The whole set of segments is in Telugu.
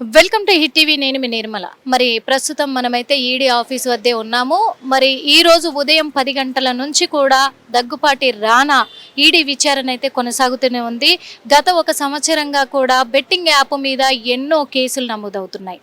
వెల్కమ్ టు హిట్ టీవీ నేను మీ నిర్మల. మరి ప్రస్తుతం మనమైతే ఈడీ ఆఫీస్ వద్దే ఉన్నాము. మరి ఈ రోజు ఉదయం పది గంటల నుంచి కూడా దగ్గుపాటి రానా ఈడీ విచారణ అయితే కొనసాగుతూనే ఉంది. గత ఒక సంవత్సరంగా కూడా బెట్టింగ్ యాప్ మీద ఎన్నో కేసులు నమోదవుతున్నాయి.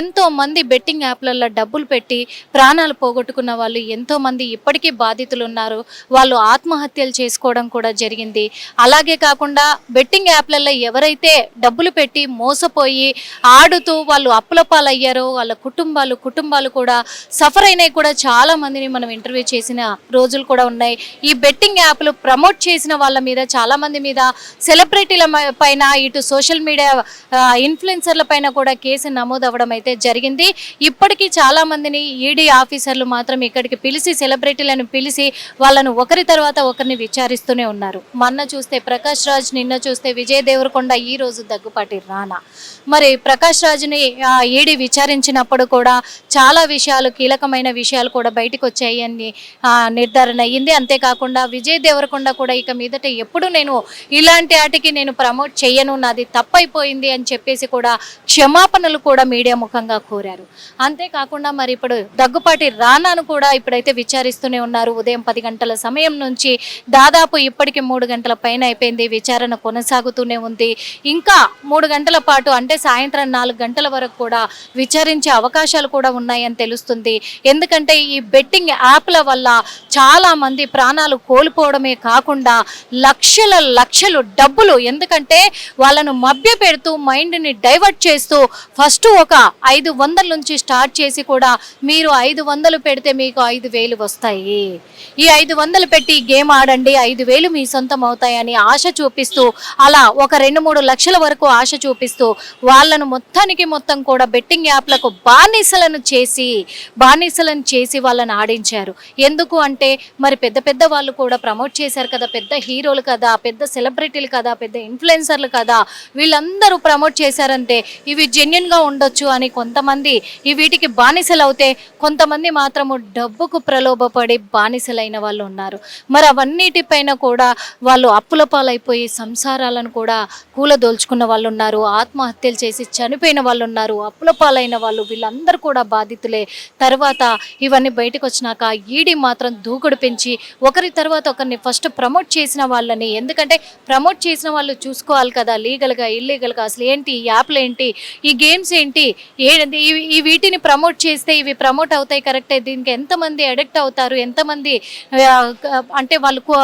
ఎంతో మంది బెట్టింగ్ యాప్లలో డబ్బులు పెట్టి ప్రాణాలు పోగొట్టుకున్న వాళ్ళు ఎంతో మంది ఇప్పటికీ బాధితులు ఉన్నారు. వాళ్ళు ఆత్మహత్యలు చేసుకోవడం కూడా జరిగింది. అలాగే కాకుండా బెట్టింగ్ యాప్లలో ఎవరైతే డబ్బులు పెట్టి మోసపోయి ఆడుతూ వాళ్ళు అప్పుల పాలయ్యారో వాళ్ళ కుటుంబాలు కుటుంబాలు కూడా సఫర్ అయినాయి కూడా చాలా మందిని మనం ఇంటర్వ్యూ చేసిన రోజులు కూడా ఉన్నాయి. ఈ బెట్టింగ్ యాప్లు ప్రమోట్ చేసిన వాళ్ళ మీద చాలా మంది మీద సెలబ్రిటీల పైన ఇటు సోషల్ మీడియా ఇన్ఫ్లుయెన్సర్ల పైన కూడా కేసు నమోదు అవ్వడం అయితే జరిగింది. ఇప్పటికీ చాలా మందిని ఈడీ ఆఫీసర్లు మాత్రం ఇక్కడికి పిలిచి సెలబ్రిటీలను పిలిచి వాళ్ళను ఒకరి తర్వాత ఒకరిని విచారిస్తూనే ఉన్నారు. మొన్న చూస్తే ప్రకాష్ రాజ్ నిన్న చూస్తే విజయ్ దేవరకొండ ఈ రోజు దగ్గుపాటి రానా మరి ప్రకాష్ ప్రకాష్ రాజుని ఈడీ విచారించినప్పుడు కూడా చాలా విషయాలు కీలకమైన విషయాలు కూడా బయటకు వచ్చాయి అని నిర్ధారణ అయ్యింది. అంతేకాకుండా విజయ్ దేవరకొండ కూడా ఇక మీదట ఎప్పుడు నేను ఇలాంటి వాటికి నేను ప్రమోట్ చేయను నాది తప్పైపోయింది అని చెప్పేసి కూడా క్షమాపణలు కూడా మీడియా ముఖంగా కోరారు. అంతేకాకుండా మరి ఇప్పుడు దగ్గుపాటి రానాను కూడా ఇప్పుడైతే విచారిస్తూనే ఉన్నారు. ఉదయం పది గంటల సమయం నుంచి దాదాపు ఇప్పటికి మూడు గంటల పైన అయిపోయింది. విచారణ కొనసాగుతూనే ఉంది. ఇంకా మూడు గంటల పాటు అంటే సాయంత్రం నాలుగు గంటల వరకు కూడా విచారించే అవకాశాలు కూడా ఉన్నాయని తెలుస్తుంది. ఎందుకంటే ఈ బెట్టింగ్ యాప్ల వల్ల చాలా మంది ప్రాణాలు కోల్పోవడమే కాకుండా లక్షల లక్షలు డబ్బులు ఎందుకంటే వాళ్ళను మభ్య పెడుతూ మైండ్ని డైవర్ట్ చేస్తూ ఫస్ట్ ఒక ఐదు వందల నుంచి స్టార్ట్ చేసి కూడా మీరు ఐదు వందలు పెడితే మీకు ఐదు వేలు వస్తాయి. ఈ ఐదు వందలు పెట్టి ఈ గేమ్ ఆడండి ఐదు వేలు మీ సొంతం అవుతాయని ఆశ చూపిస్తూ అలా ఒక రెండు మూడు లక్షల వరకు ఆశ చూపిస్తూ వాళ్ళను మొత్తానికి మొత్తం కూడా బెట్టింగ్ యాప్లకు బానిసలను చేసి బానిసలను చేసి వాళ్ళని ఆడించారు. ఎందుకు అంటే మరి పెద్ద పెద్ద వాళ్ళు కూడా ప్రమోట్ చేశారు కదా పెద్ద హీరోలు కదా పెద్ద సెలబ్రిటీలు కదా పెద్ద ఇన్ఫ్లుయెన్సర్లు కదా వీళ్ళందరూ ప్రమోట్ చేశారంటే ఇవి జెన్యున్గా ఉండొచ్చు అని కొంతమంది ఈ వీటికి బానిసలు అవుతే కొంతమంది మాత్రము డబ్బుకు ప్రలోభపడి బానిసలైన వాళ్ళు ఉన్నారు. మరి అవన్నిటిపైన కూడా వాళ్ళు అప్పుల పాలైపోయి సంసారాలను కూడా కూలదోల్చుకున్న వాళ్ళు ఉన్నారు. ఆత్మహత్యలు చేసి చనిపోయిన వాళ్ళు ఉన్నారు అప్పుల పాలైన వాళ్ళు వీళ్ళందరూ కూడా బాధితులే. తర్వాత ఇవన్నీ బయటకు వచ్చినాక ఈడీ మాత్రం దూకుడు పెంచి ఒకరి తర్వాత ఒకరిని ఫస్ట్ ప్రమోట్ చేసిన వాళ్ళని. ఎందుకంటే ప్రమోట్ చేసిన వాళ్ళు చూసుకోవాలి కదా లీగల్గా ఇల్లీగల్గా అసలు ఏంటి ఈ యాప్లు ఏంటి ఈ గేమ్స్ ఏంటి ఏంటి ఈ వీటిని ప్రమోట్ చేస్తే ఇవి ప్రమోట్ అవుతాయి కరెక్టే దీనికి ఎంతమంది అడిక్ట్ అవుతారు ఎంతమంది అంటే వాళ్ళు కో-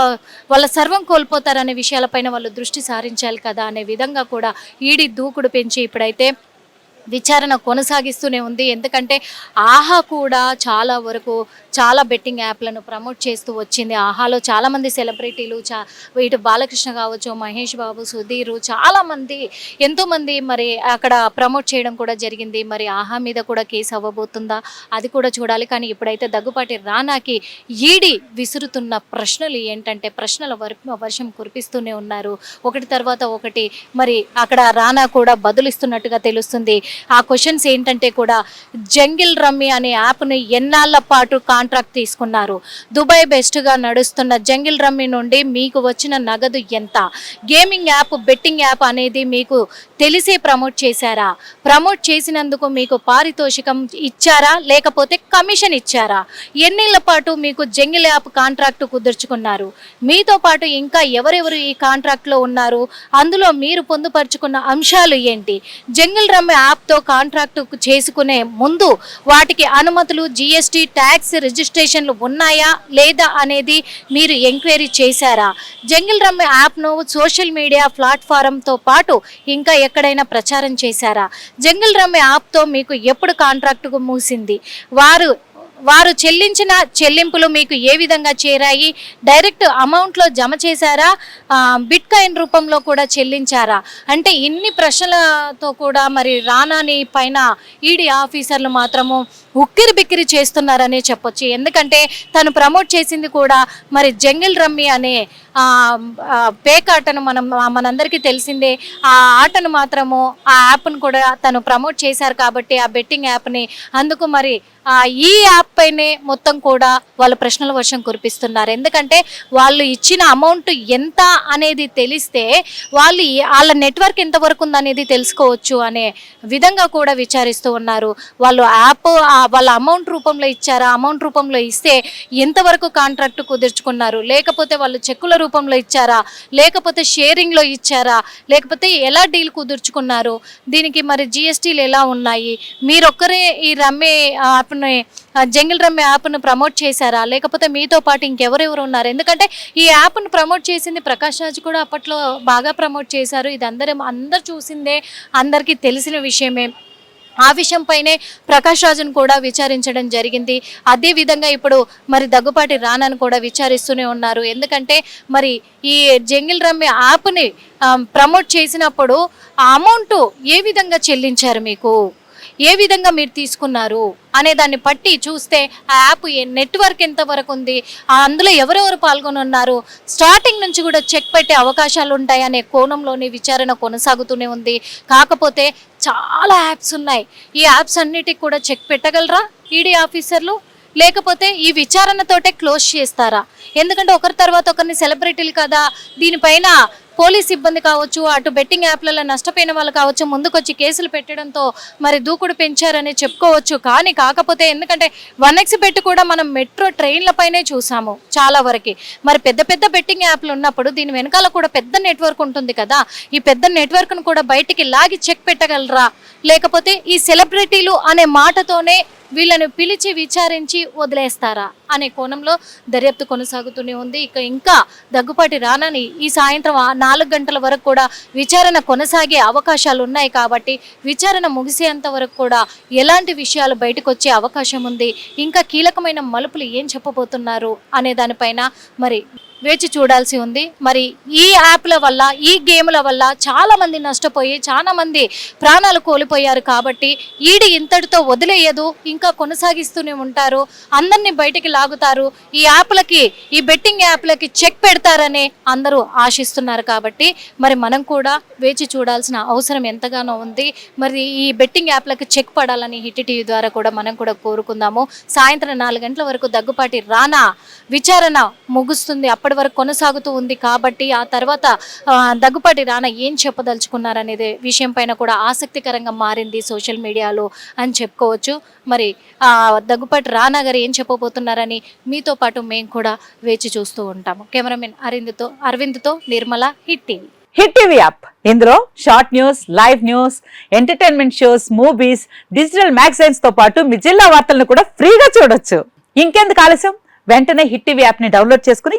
వాళ్ళ సర్వం కోల్పోతారు అనే విషయాలపైన వాళ్ళు దృష్టి సారించాలి కదా అనే విధంగా కూడా ఈడీ దూకుడు పెంచి ఇప్పుడైతే విచారణ కొనసాగిస్తూనే ఉంది. ఎందుకంటే ఆహా కూడా చాలా వరకు చాలా బెట్టింగ్ యాప్లను ప్రమోట్ చేస్తూ వచ్చింది. ఆహాలో చాలామంది సెలబ్రిటీలు చా ఇటు బాలకృష్ణ కావచ్చు మహేష్ బాబు సుధీర్ చాలామంది ఎంతోమంది మరి అక్కడ ప్రమోట్ చేయడం కూడా జరిగింది. మరి ఆహా మీద కూడా కేసు అవ్వబోతుందా? అది కూడా చూడాలి. కానీ ఇప్పుడైతే దగ్గుపాటి రానాకి ఈడి విసురుతున్న ప్రశ్నలు ఏంటంటే ప్రశ్నల వర్ వర్షం కురిపిస్తూనే ఉన్నారు. ఒకటి తర్వాత ఒకటి మరి అక్కడ రానా కూడా బదులిస్తున్నట్టుగా తెలుస్తుంది. ఆ క్వశ్చన్స్ ఏంటంటే కూడా జంగిల్ రమ్మి అనే యాప్ని ఎన్నాళ్ళ పాటు కాంట్రాక్ట్ తీసుకున్నారు? దుబాయ్ బెస్ట్గా నడుస్తున్న జంగిల్ రమ్మి నుండి మీకు వచ్చిన నగదు ఎంత? గేమింగ్ యాప్ బెట్టింగ్ యాప్ అనేది మీకు తెలిసే ప్రమోట్ చేశారా? ప్రమోట్ చేసినందుకు మీకు పారితోషికం ఇచ్చారా? లేకపోతే కమిషన్ ఇచ్చారా? ఎన్నేళ్ళ పాటు మీకు జంగిల్ యాప్ కాంట్రాక్ట్ కుదుర్చుకున్నారు? మీతో పాటు ఇంకా ఎవరెవరు ఈ కాంట్రాక్ట్లో ఉన్నారు? అందులో మీరు పొందుపరుచుకున్న అంశాలు ఏంటి? జంగిల్ రమ్మి తో కాంట్రాక్ట్ చేసుకునే ముందు వాటికి అనుమతులు జిఎస్టీ ట్యాక్స్ రిజిస్ట్రేషన్లు ఉన్నాయా లేదా అనేది మీరు ఎంక్వైరీ చేశారా? జంగిల్ రమ్మి యాప్ను సోషల్ మీడియా ప్లాట్ఫారంతో పాటు ఇంకా ఎక్కడైనా ప్రచారం చేశారా? జంగిల్ రమ్మి యాప్తో మీకు ఎప్పుడు కాంట్రాక్టు మూసింది వారు వారు చెల్లించిన చెల్లింపులు మీకు ఏ విధంగా చేరాయి? డైరెక్ట్ అమౌంట్లో జమ చేశారా? బిట్ కాయిన్ రూపంలో కూడా చెల్లించారా? అంటే ఇన్ని ప్రశ్నలతో కూడా మరి రానాని పైన ఈడీ ఆఫీసర్లు మాత్రము ఉక్కిరి బిక్కిరి చేస్తున్నారనే చెప్పొచ్చు. ఎందుకంటే తను ప్రమోట్ చేసింది కూడా మరి జంగిల్ రమ్మి అనే పేక ఆటను మనం మనందరికీ తెలిసిందే ఆ ఆటను మాత్రము ఆ యాప్ను కూడా తను ప్రమోట్ చేశారు కాబట్టి ఆ బెట్టింగ్ యాప్ని. అందుకు మరి ఈ యాప్ పైనే మొత్తం కూడా వాళ్ళు ప్రశ్నల వర్షం కురిపిస్తున్నారు. ఎందుకంటే వాళ్ళు ఇచ్చిన అమౌంట్ ఎంత అనేది తెలిస్తే వాళ్ళు వాళ్ళ నెట్వర్క్ ఎంతవరకు ఉందనేది తెలుసుకోవచ్చు అనే విధంగా కూడా విచారిస్తూ ఉన్నారు. వాళ్ళు యాప్ వాళ్ళ అమౌంట్ రూపంలో ఇచ్చారా అమౌంట్ రూపంలో ఇస్తే ఎంతవరకు కాంట్రాక్ట్ కుదుర్చుకున్నారు లేకపోతే వాళ్ళు చెక్కుల రూపంలో ఇచ్చారా? లేకపోతే షేరింగ్లో ఇచ్చారా? లేకపోతే ఎలా డీల్ కుదుర్చుకున్నారు? దీనికి మరి జిఎస్టీలు ఎలా ఉన్నాయి? మీరొక్కరే ఈ రమ్మే యాప్ని జంగిల్ రమ్మే యాప్ను ప్రమోట్ చేశారా? లేకపోతే మీతో పాటు ఇంకెవరెవరు ఉన్నారు? ఎందుకంటే ఈ యాప్ను ప్రమోట్ చేసింది ప్రకాష్ రాజ్ కూడా అప్పట్లో బాగా ప్రమోట్ చేశారు. ఇది అందరం అందరు చూసిందే అందరికీ తెలిసిన విషయమే. ఆ విషయంపైనే ప్రకాష్ రాజును కూడా విచారించడం జరిగింది. అదేవిధంగా ఇప్పుడు మరి దగ్గుపాటి రానాను కూడా విచారిస్తూనే ఉన్నారు. ఎందుకంటే మరి ఈ జంగిల్ రమ్మి యాప్ని ప్రమోట్ చేసినప్పుడు ఆ అమౌంట్ ఏ విధంగా చెల్లించారు మీకు? ఏ విధంగా మీరు తీసుకున్నారు? అనే దాన్ని పట్టి చూస్తే ఆ యాప్ ఏ- నెట్వర్క్ ఎంత వరకు ఉంది? అందులో ఎవరెవరు పాల్గొనున్నారు? స్టార్టింగ్ నుంచి కూడా చెక్ పెట్టే అవకాశాలు ఉంటాయనే కోణంలోనే కోణంలోని విచారణ కొనసాగుతూనే ఉంది. కాకపోతే చాలా యాప్స్ ఉన్నాయి. ఈ యాప్స్ అన్నిటికి కూడా చెక్ పెట్టగలరా? ఈడీ ఆఫీసర్లు? లేకపోతే ఈ విచారణతోటే క్లోజ్ చేస్తారా? ఎందుకంటే ఒకరి తర్వాత ఒకరిని సెలబ్రిటీలు కదా దీనిపైన పోలీస్ సిబ్బంది కావచ్చు అటు బెట్టింగ్ యాప్లలో నష్టపోయిన వాళ్ళు కావచ్చు ముందుకొచ్చి కేసులు పెట్టడంతో మరి దూకుడు పెంచారని చెప్పుకోవచ్చు. కానీ కాకపోతే ఎందుకంటే వన్ ఎక్స్ బెట్ కూడా మనం మెట్రో ట్రైన్ల పైనే చూసాము చాలా వరకు. మరి పెద్ద పెద్ద బెట్టింగ్ యాప్లు ఉన్నప్పుడు దీని వెనకాల కూడా పెద్ద నెట్వర్క్ ఉంటుంది కదా. ఈ పెద్ద నెట్వర్క్ను కూడా బయటికి లాగి చెక్ పెట్టగలరా? లేకపోతే ఈ సెలబ్రిటీలు అనే మాటతోనే వీళ్ళని పిలిచి విచారించి వదిలేస్తారా అనే కోణంలో దర్యాప్తు కొనసాగుతూనే ఉంది. ఇక ఇంకా దగ్గుపాటి రానని ఈ సాయంత్రం నాలుగు గంటల వరకు కూడా విచారణ కొనసాగే అవకాశాలు ఉన్నాయి కాబట్టి విచారణ ముగిసేంత వరకు కూడా ఎలాంటి విషయాలు బయటకు వచ్చే అవకాశం ఉంది. ఇంకా కీలకమైన మలుపులు ఏం చెప్పబోతున్నారు అనే దానిపైన మరి వేచి చూడాల్సి ఉంది. మరి ఈ యాప్ల వల్ల ఈ గేమ్ల వల్ల చాలామంది నష్టపోయి చాలామంది ప్రాణాలు కోల్పోయారు కాబట్టి ఈడి ఇంతటితో వదిలేయదు ఇంకా కొనసాగిస్తూనే ఉంటారు. అందరినీ బయటికి లాగుతారు. ఈ యాప్లకి ఈ బెట్టింగ్ యాప్లకి చెక్ పెడతారని అందరూ ఆశిస్తున్నారు కాబట్టి మరి మనం కూడా వేచి చూడాల్సిన అవసరం ఎంతగానో ఉంది. మరి ఈ బెట్టింగ్ యాప్లకి చెక్ పడాలని హిట్ టీవీ ద్వారా కూడా మనం కూడా కోరుకుందాము. సాయంత్రం నాలుగు గంటల వరకు దగ్గుపాటి రానా విచారణ ముగుస్తుంది. అప్పటి వరకు కొనసాగుతూ ఉంది కాబట్టి ఆ తర్వాత దగ్గుపాటి రానా ఏం చెప్పదలుచుకున్నారనేది విషయం పైన కూడా ఆసక్తికరంగా మారింది సోషల్ మీడియాలో అని చెప్పుకోవచ్చు. మరి ఆ దగ్గుపాటి రానా గారు ఏం చెప్పబోతున్నారని మీతో పాటు మేము కూడా వేచి చూస్తూ ఉంటాము. కెమెరామెన్ అరవింద్తో అరవింద్తో Nirmala hit TV. Hit TV app. ఇందులో short news live news entertainment shows movies digital మ్యాగజైన్స్తో పాటు మీ జిల్లా వార్తలను కూడా ఫ్రీగా చూడొచ్చు. ఇంకెందుకు ఆలస్యం? వెంటనే హిట్ టీవీ యాప్ని డౌన్లోడ్ చేసుకుని